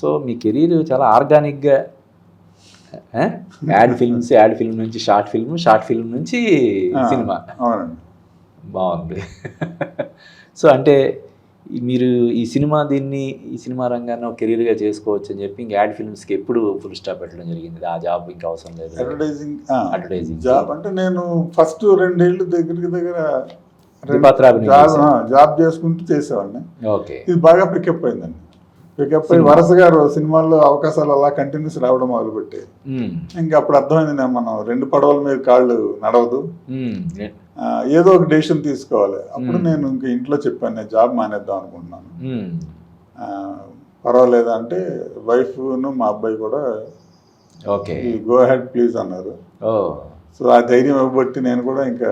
So మీ career చాలా ఆర్గానిక్గా ad films ad film నుంచి షార్ట్ ఫిల్మ్ షార్ట్ ఫిల్మ్ నుంచి సినిమా. బాగుంది. సో అంటే మీరు ఈ సినిమా దీన్ని ఈ సినిమా రంగాన్ని కెరీర్గా చేసుకోవచ్చు అని చెప్పి ఇంక యాడ్ ఫిల్మ్స్కి ఎప్పుడు ఫుల్ స్టాప్ పెట్టడం జరిగింది. ఆ జాబ్ ఇంకా అవసరం లేదు. Advertising Advertising. జాబ్ అంటే నేను ఫస్ట్ రెండేళ్ళు దగ్గరికి దగ్గర జాబ్ చేసుకుంటూ చేసేవాడిని. ఓకే. ఇది బాగా పికప్ అయిందండి. పికప్ అయ్యి వరుసగా సినిమాల్లో అవకాశాలు అలా కంటిన్యూస్ రావడం మొదలుపెట్టాయి మ్మ్. ఇంకా అప్పుడు అర్థమైంది మనం రెండు పడవల మీద కాళ్ళు నడవదు. ఏదో ఒక డెసిషన్ తీసుకోవాలి. అప్పుడు. నేను ఇంకా ఇంట్లో చెప్పాను నేను జాబ్ మానేద్దాం అనుకుంటున్నాను. పర్వాలేదా అంటే వైఫ్ను మా అబ్బాయి కూడా ఓకే. గో హెడ్ ప్లీజ్ అన్నారు. సో ఆ ధైర్యం ఇవ్వబట్టి నేను కూడా ఇంకా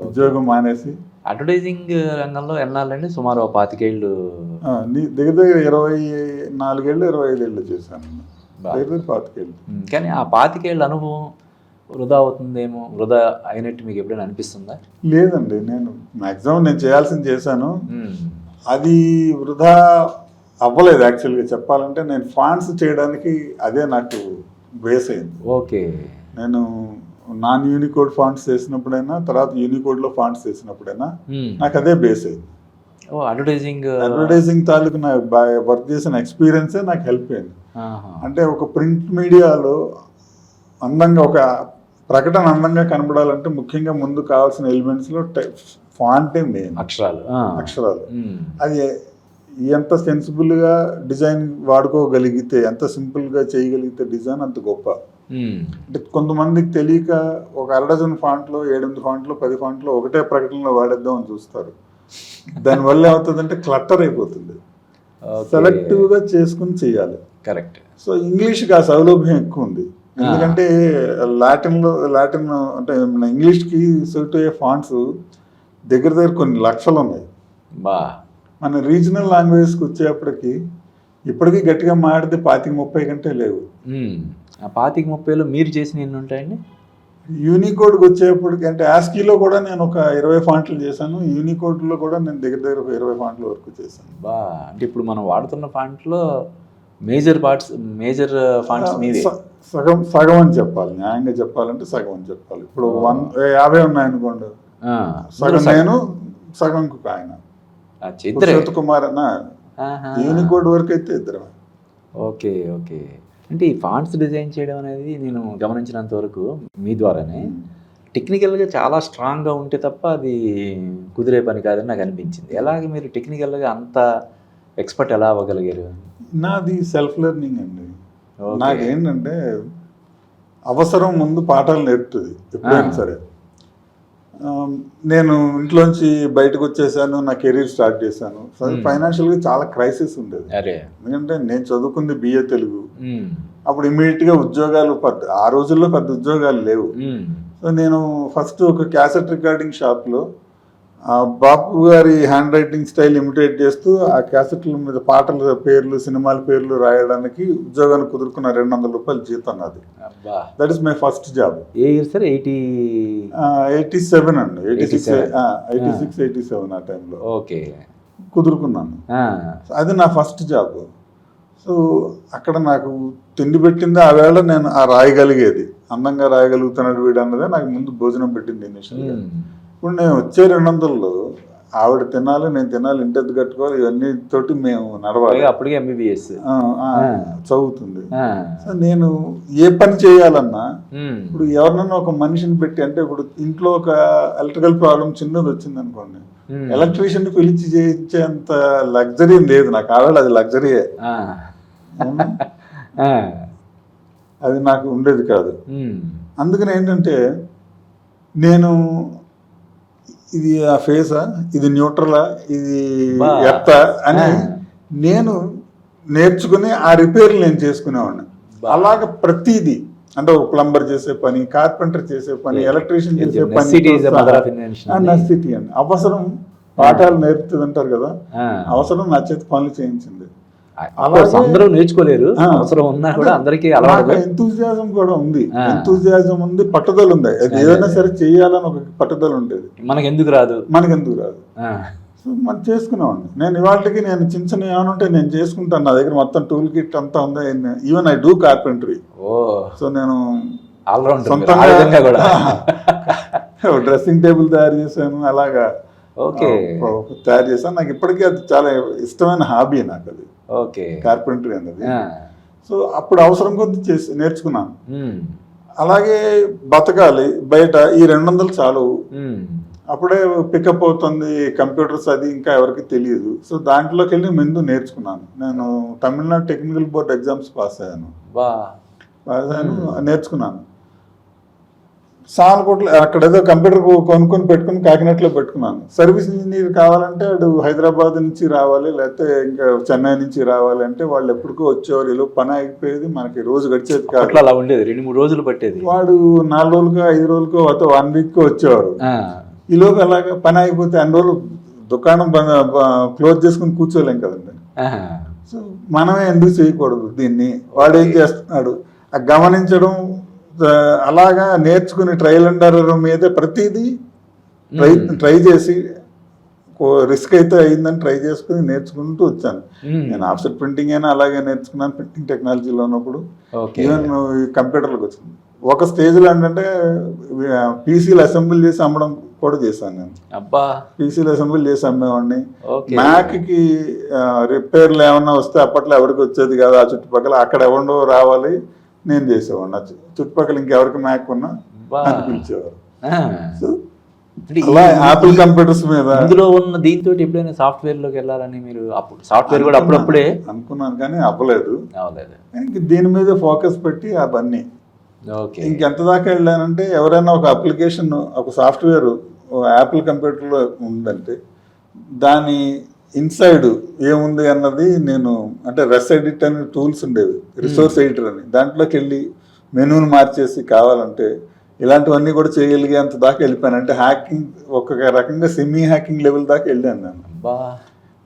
ఉద్యోగం మానేసి అడ్వర్టైజింగ్ రంగంలో ఎన్నాళ్ళండి? సుమారు పాతికేళ్ళు. దగ్గర దగ్గర ఇరవై నాలుగేళ్ళు ఇరవై ఐదేళ్ళు చేశాను. బా. దగ్గర దగ్గర పాతికేళ్ళు. కానీ ఆ పాతికేళ్ళ అనుభవం వృధా అవుతుందేమో? వృధా అయినట్టు మీకు ఎప్పుడైనా అనిపిస్తుందా? లేదండి నేను మాక్సిమం నేను చేయాల్సింది చేశాను. అది వృధా అవ్వలేదు యాక్చువల్గా చెప్పాలంటే నేను ఫాండ్స్ చేయడానికి అదే నాకు బేస్ అయింది. ఓకే. నేను నాన్ యూనికోడ్ ఫాండ్స్ చేసినప్పుడైనా తర్వాత యూనికోడ్లో ఫాండ్స్ చేసినప్పుడైనా మ్మ్. నాకు అదే బేస్ అయింది అడ్వర్టైజింగ్ అడ్వర్టైజింగ్ తాలూకు నా వర్క్ చేసిన ఎక్స్పీరియన్సే నాకు హెల్ప్ అయింది. అంటే ఒక ప్రింట్ మీడియాలో అందంగా ఒక ప్రకటన అందంగా కనబడాలంటే ముఖ్యంగా ముందు కావాల్సిన ఎలిమెంట్స్లో ఫాంటే మెయిన్ అక్షరాలు. అక్షరాలు మ్మ్. అది ఎంత సెన్సిబుల్గా డిజైన్ వాడుకోగలిగితే ఎంత సింపుల్గా చేయగలిగితే డిజైన్ అంత గొప్ప. అంటే కొంతమందికి తెలియక ఒక అరడజన్ ఫాంట్లో ఏడెనిమిది ఫాంట్లో పది ఫాంట్లో ఒకటే ప్రకటనలో వాడేద్దాం అని చూస్తారు. దానివల్ల ఏమవుతుందంటే క్లట్టర్ అయిపోతుంది. సెలెక్టివ్గా చేసుకుని చేయాలి. కరెక్ట్ సో ఇంగ్లీష్కి ఆ సౌలభ్యం ఎక్కువ ఉంది. ఎందుకంటే లాటిన్లో లాటిన్ అంటే మన ఇంగ్లీష్కి సూట్ అయ్యే ఫాంట్స్ దగ్గర దగ్గర కొన్ని లక్షలు ఉన్నాయి. మన రీజనల్ లాంగ్వేజ్కి వచ్చేప్పటికి ఇప్పటికీ గట్టిగా మాడితే పాతిక ముప్పై కంటే లేవు. ఆ పాతిక ముప్పైలో మీరు చేసిన ఎన్ని ఉంటాయండి? యూనికోడ్కి వచ్చేప్పటికి అంటే ఆస్కీలో కూడా నేను ఒక ఇరవై ఫాంట్లు చేశాను. యూనికోడ్లో కూడా నేను దగ్గర దగ్గర ఒక ఇరవై ఫాంట్ల వరకు చేశాను. బా అంటే ఇప్పుడు మనం వాడుతున్న ఫాంట్లో మేజర్ పార్ట్స్ మేజర్ ఫాంట్స్ మీదే. సగం సగం అని చెప్పాలి. న్యాయంగా చెప్పాలంటే సగం అని చెప్పాలి. ఇప్పుడు వన్ యాభై ఉన్నాయనుకోండి. ఆ. సగం నేను సగం ఇంకొక ఆయన పురుషోత్త కుమార్ అన్న యూనికోడ్ వరకు అయితే ఇద్దరు ఓకే ఓకే. అంటే ఈ ఫాంట్స్ డిజైన్ చేయడం అనేది నేను గమనించినంత వరకు మీ ద్వారానే. టెక్నికల్గా చాలా స్ట్రాంగ్గా ఉంటే తప్ప అది కుదిరే పని కాదని నాకు అనిపించింది. ఎలాగ మీరు టెక్నికల్గా అంత ఎక్స్పర్ట్ ఎలా అవ్వగలిగారు? నాది సెల్ఫ్ లెర్నింగ్ అండి. నాకేంటంటే అవసరం ముందు పాఠాలు నేర్పుతుంది ఎప్పుడైనా. సరే. నేను ఇంట్లోంచి బయటకు వచ్చేసాను నా కెరీర్ స్టార్ట్ చేశాను Hmm. ఫైనాన్షియల్గా చాలా క్రైసిస్ ఉండేది ఎందుకంటే నేను చదువుకుంది బిఏ తెలుగు మ్మ్. అప్పుడు ఇమీడియట్గా ఉద్యోగాలు పెద్ద ఆ రోజుల్లో పెద్ద ఉద్యోగాలు లేవు మ్మ్. సో నేను ఫస్ట్ ఒక క్యాసెట్ రికార్డింగ్ షాప్లో బాపు గారి హ్యాండ్ రైటింగ్ స్టైల్ ఇమిటేట్ చేస్తూ ఆ క్యాసెట్ల మీద పాటల పేర్లు సినిమాల పేర్లు రాయడానికి ఉద్యోగాన్ని కుదురుకున్న రెండు వందల రూపాయలు జీతం నాది. అబ్బా. That is my first job A year sir? Eighty eighty seven అండి. Eighty six 87. Eighty. Six eighty seven ఆ టైంలో. ఓకే. కుదురుకున్నాను. అది నా ఫస్ట్ జాబ్ సో అక్కడ నాకు తిండి పెట్టింది ఆ వేళ నేను ఆ రాయగలిగేది. అందంగా రాయగలుగుతున్నాడు వీడు అన్నదే నాకు ముందు భోజనం పెట్టింది ఇనిషియల్గా. ఇప్పుడు నేను వచ్చే రెండు వందల్లో ఆవిడ తినాలి నేను తినాలి ఇంటెద్దు కట్టుకోవాలి ఇవన్నీ తోటి మేము నడవాలి. అప్పటికే ఎంబీబీఎస్ చదువుతుంది. సో నేను ఏ పని చేయాలన్నా ఇప్పుడు ఎవరినన్నా ఒక మనిషిని పెట్టి అంటే ఇప్పుడు ఇంట్లో ఒక ఎలక్ట్రికల్ ప్రాబ్లం చిన్నది వచ్చింది అనుకోండి ఎలక్ట్రీషియన్ పిలిచి చేయించేంత లగ్జరీ లేదు. నాకు ఆవేళ అది లగ్జరీయే అది నాకు ఉండేది కాదు. అందుకని ఏంటంటే నేను ఇది ఆ ఫేసా ఇది న్యూట్రలా ఇది. ఎత్త అని. నేను నేర్చుకుని ఆ రిపేర్లు నేను చేసుకునేవాడిని. అలాగ ప్రతిదీ అంటే ఒక ప్లంబర్ చేసే పని కార్పెంటర్ చేసే పని. ఎలక్ట్రీషియన్ చేసే పని ఆ, అని. అవసరం పాఠాలు నేర్పుతుంది అంటారు కదా అవసరం నా చేతి పనులు చేయించింది అందరూ నేర్చుకోలేరు. అవసరం ఉన్నా కూడా అందరికీ అలవాటు ఎంతూజియాజం కూడా ఉంది. ఎంతూజియాజం ఉంది పట్టుదల ఉంది. అది. ఏదైనా. సరే చేయాలని ఒక పట్టుదల ఉండేది. మనకి ఎందుకు రాదు? మనకెందుకు రాదు. ఆ. సో మనం చేసుకునేవాడిని. నేను ఇవాళకి నేను చిన్న చిన్న ఏమైనా ఉంటే నేను చేసుకుంటాను. నా దగ్గర మొత్తం టూల్ కిట్ అంతా ఉంది. ఈవెన్ ఐ డూ కార్పెంటరీ ఓ. సో నేను సొంతంగా డ్రెస్సింగ్ టేబుల్ తయారు చేశాను. అలాగా. ఓకే. తయారు చేశాను. నాకు ఇప్పటికీ అది చాలా ఇష్టమైన హాబీ నాకు అది. ఓకే. కార్పెంటరీ అనేది ఆ. సో అప్పుడు అవసరం కొద్ది చేసి నేర్చుకున్నాను. అలాగే బతకాలి. బయట ఈ రెండు వందలు చాలు. అప్పుడే పికప్ అవుతుంది. కంప్యూటర్స్ అది ఇంకా ఎవరికి తెలియదు. సో దాంట్లోకి వెళ్ళి ముందు నేర్చుకున్నాను. నేను Tamil Nadu technical board exams pass అయ్యాను. పాస్ అయ్యాను. నేర్చుకున్నాను. సానుకోట్లు అక్కడ ఏదో కంప్యూటర్ కొనుక్కొని పెట్టుకుని కాకినాడలో పెట్టుకున్నాను. సర్వీస్ ఇంజనీర్ కావాలంటే వాడు హైదరాబాద్ నుంచి రావాలి లేకపోతే ఇంకా చెన్నై నుంచి రావాలి అంటే వాళ్ళు ఎప్పటికో వచ్చేవారు. ఇలా పని అయిపోయేది మనకి రోజు గడిచేది కాదు. అలా ఉండేది. రెండు మూడు రోజులు పట్టేది. వాడు నాలుగు రోజులకో ఐదు రోజులకో అతను వన్ వీక్కో వచ్చేవారు. ఈలోపు అలాగా పని అయిపోతే అన్ని రోజులు దుకాణం క్లోజ్ చేసుకుని కూర్చోలేం కదండి. సో మనమే ఎందుకు చేయకూడదు దీన్ని? వాడు ఏం చేస్తున్నాడు గమనించడం అలాగా నేర్చుకుని ట్రయల్ అండ్ ఎర్రర్ మీదే ప్రతిదీ ట్రై ట్రై చేసి రిస్క్ అయితే అయిందని ట్రై చేసుకుని నేర్చుకుంటూ వచ్చాను. నేను ఆఫ్సెట్ ప్రింటింగ్ అయినా అలాగే నేర్చుకున్నాను ప్రింటింగ్ టెక్నాలజీలో ఉన్నప్పుడు. ఈవెన్ కంప్యూటర్లకు వచ్చింది. ఒక స్టేజ్లో ఏంటంటే పీసీలు అసెంబ్లీ చేసి అమ్మడం కూడా చేశాను నేను. అబ్బా. పీసీలు అసెంబ్లీ చేసి అమ్మేవాడిని. మ్యాక్కి రిపేర్లు ఏమన్నా వస్తే అప్పట్లో ఎవరికి వచ్చేది కాదు ఆ చుట్టుపక్కల అక్కడ ఎవడో రావాలి. నేను చేసేవాడిని. చుట్టుపక్కల ఇంకెవరికి మ్యాక్ ఉన్నా బా. అని పిలిచేవారు. ఆ. సో యాపిల్ కంప్యూటర్స్ మీద ఇందులో ఉన్న దీంతో ఎప్పుడైనా సాఫ్ట్వేర్లోకి వెళ్ళాలని మీరు అప్పుడు సాఫ్ట్వేర్ కూడా అప్పుడప్పుడే? అనుకున్నాను కానీ అవ్వలేదు. అవలేదు ఇంక దీని మీద ఫోకస్ పెట్టి అవన్నీ. ఓకే. ఇంకెంత దాకా వెళ్ళానంటే ఎవరైనా ఒక అప్లికేషన్ ఒక సాఫ్ట్వేర్ యాపిల్ కంప్యూటర్లో ఉందంటే దాని ఇన్సైడ్ ఏముంది అన్నది నేను అంటే రెస్ ఎడిట్ అనే టూల్స్ ఉండేవి రిసోర్స్ ఎడిటర్ అని. దాంట్లోకి వెళ్ళి మెనూని మార్చేసి కావాలంటే ఇలాంటివన్నీ కూడా చేయగలిగేంత దాకా వెళ్ళిపోయాను. అంటే హ్యాకింగ్ ఒక రకంగా సెమీ హ్యాకింగ్ లెవెల్ దాకా వెళ్ళాను నేను.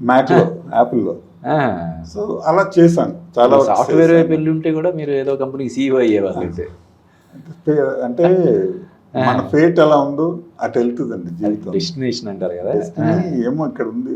మ్యాక్లో యాపిల్లో ఆ. సో అలా చేశాను. చాలా సాఫ్ట్వేర్. వైపు వెళ్ళి ఉంటే కూడా మీరు ఏదో కంపెనీకి సీఈఓ అయ్యేవాళ్ళు అంటే మన ఫేట్ ఎలా ఉందో అటు వెళ్తుందండి జీవితం. డెస్టినేషన్ అంటారు కదా. ఏమో ఇక్కడ ఉంది.